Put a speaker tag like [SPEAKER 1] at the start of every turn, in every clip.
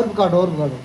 [SPEAKER 1] ஓர்ப்பு காட்டு ஓர்ப்பு காட்டு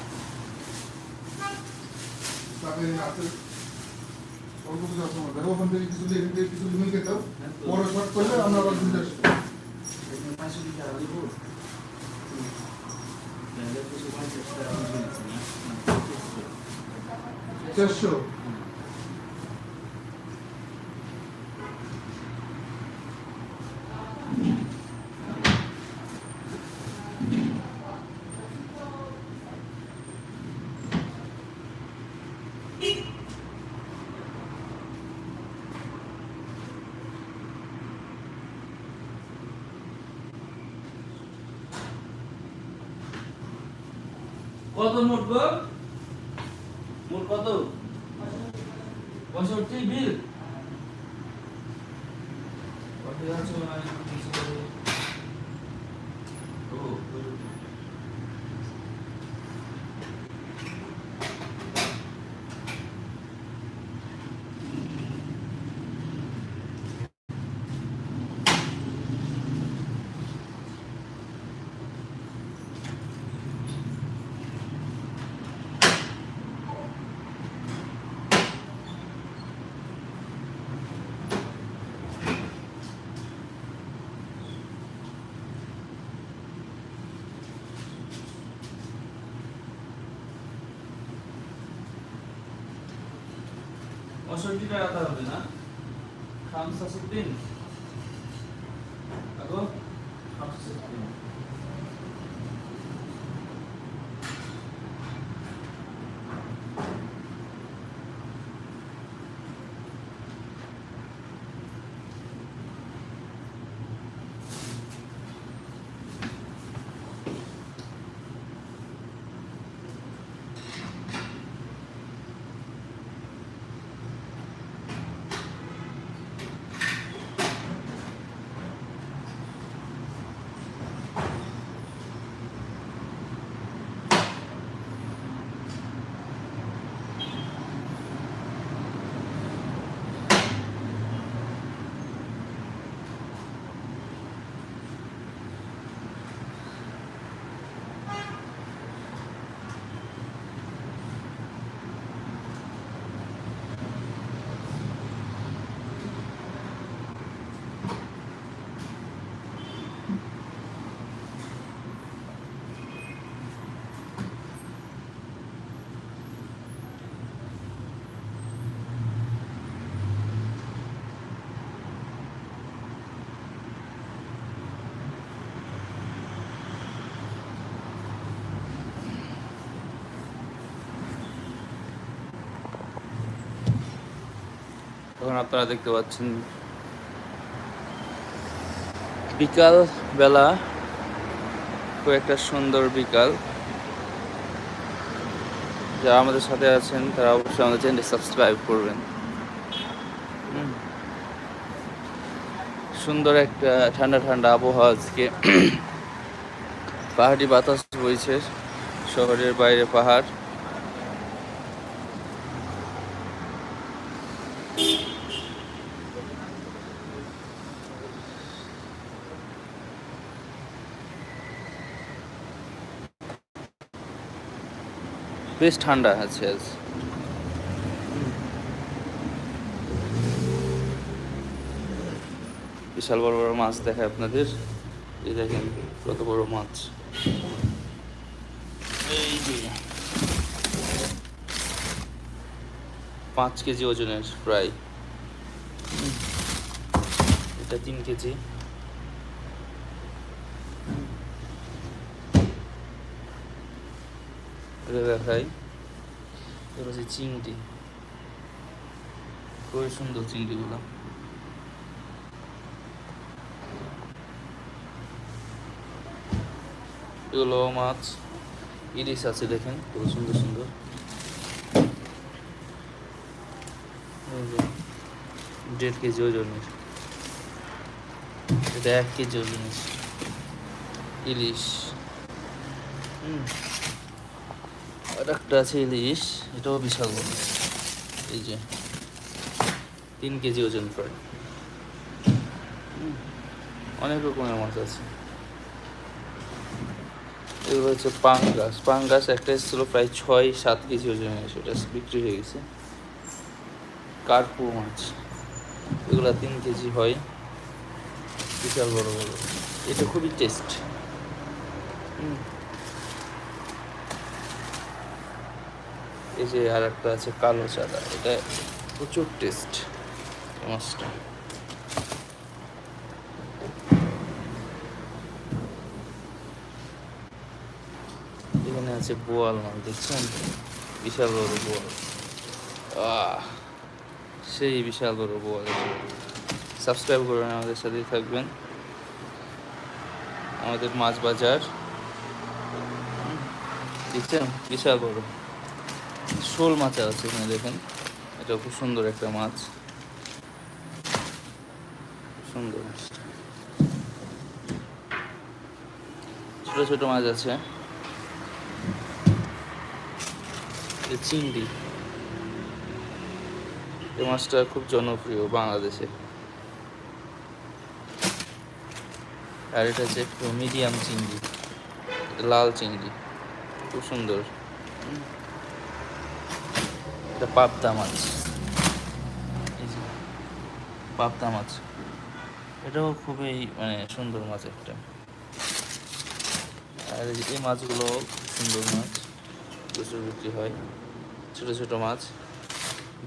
[SPEAKER 2] আমার তাতে আছে অল্প কিছু আছে আমার ওখান থেকে কিছু দিয়ে এখান থেকে কিছু
[SPEAKER 3] কত মোট গো মোট কত? পঁয়ষট্টি বিল পঁয়ষট্টি টাকা তো হবে না খামসাসুদ্দিন তখন আপনারা দেখতে পাচ্ছেন বিকাল বেলা খুব একটা সুন্দর বিকাল। যারা আমাদের সাথে আছেন, তারা অবশ্যই আমাদের চ্যানেলটি সাবস্ক্রাইব করবেন। সুন্দর একটা ঠান্ডা ঠান্ডা আবহাওয়া আজকে। পাহাড়ি বাতাস বইছে, শহরের বাইরে পাহাড়। বেশ ঠান্ডা আছে আজ। বিশাল বড় বড় মাছ দেখায় আপনাদের। এই দেখেন কত বড় মাছ। এই যে। পাঁচ কেজি ওজনের প্রায় এটা তিন কেজি। এটা দেখাই। এটা হচ্ছে চিংড়ি। খুবই সুন্দর চিংড়িগুলো। এগুলো মাছ। ইলিশ আছে দেখেন খুব সুন্দর সুন্দর। দেড় কেজি ওজনের এটা এক কেজি ওজনের ইলিশ। হুম। আর একটা আছে ইলিশ এটাও বিশাল বড়। এই যে তিন কেজি ওজন প্রায়। হুম, অনেক রকমের মাছ আছে। এগুলো হচ্ছে পাঙ্গাস। পাঙ্গাস একটা এসেছিল প্রায় ছয় সাত কেজি ওজনের সেটা বিক্রি হয়ে গেছে। কার্পু মাছ। এগুলা তিন কেজি হয়। বিশাল বড় বড়। এটা খুবই টেস্ট এই যে আর একটা আছে কালো চাঁদা এটা প্রচুর টেস্ট মাছটা এখানে আছে বোয়াল মাছ দেখছেন? বিশাল বড় বোয়াল। সেই বিশাল বড় বোয়াল। সাবস্ক্রাইব করবেন আমাদের সাথেই থাকবেন। আমাদের মাছ বাজার। দেখছেন? বিশাল বড়। শোল মাছ আছে এখানে দেখেন। এটা খুব সুন্দর একটা মাছ। সুন্দর ছোট ছোট মাছ আছে। চিংড়ি। এই মাছটা খুব জনপ্রিয় বাংলাদেশে। আর এটা হচ্ছে একটু মিডিয়াম চিংড়ি, লাল চিংড়ি। খুব সুন্দর। এটা পাবদা মাছ। পাবদা মাছ। এটাও খুবই মানে সুন্দর মাছ একটা। আর এই মাছগুলো সুন্দর মাছ। প্রচুর বিক্রি হয়। ছোট ছোট মাছ।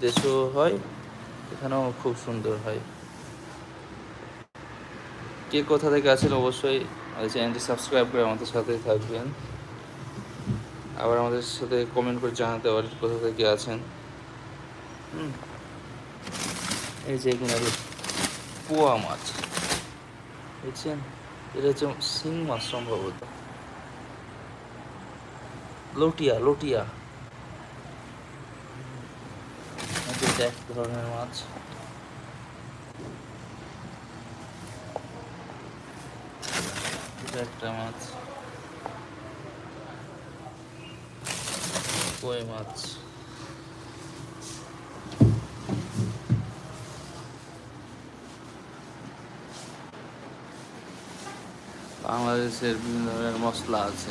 [SPEAKER 3] দেশেও হয়, এখানেও খুব সুন্দর হয়। কে কোথা থেকে আছেন অবশ্যই আমাদের চ্যানেলটি সাবস্ক্রাইব করে আমাদের সাথে থাকবেন। আবার আমাদের সাথে কমেন্ট করে জানাতে পারেন কোথা থেকে আছেন। এই যে এখানে পোয়া মাছ বুঝছেন এটা হচ্ছে শিং মাছ সম্ভবত। লটিয়া লটিয়া। এক ধরনের মাছ। একটা মাছ। কই মাছ। বাংলাদেশের বিভিন্ন ধরনের মশলা আছে।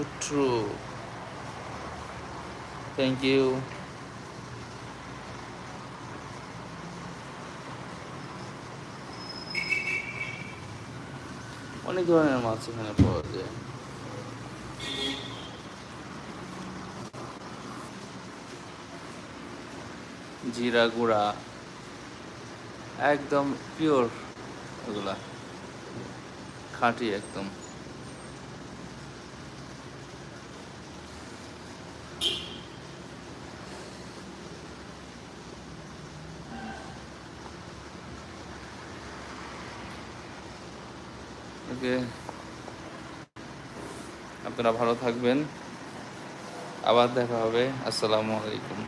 [SPEAKER 3] উট্রু থ্যাংক ইউ অনেক ধরনের মাছ এখানে পাওয়া যায়। জিরা গুঁড়া, একদম পিওর এগুলা। খাঁটি একদম। ওকে আপনারা ভালো থাকবেন। আবার দেখা হবে। আসসালামু আলাইকুম।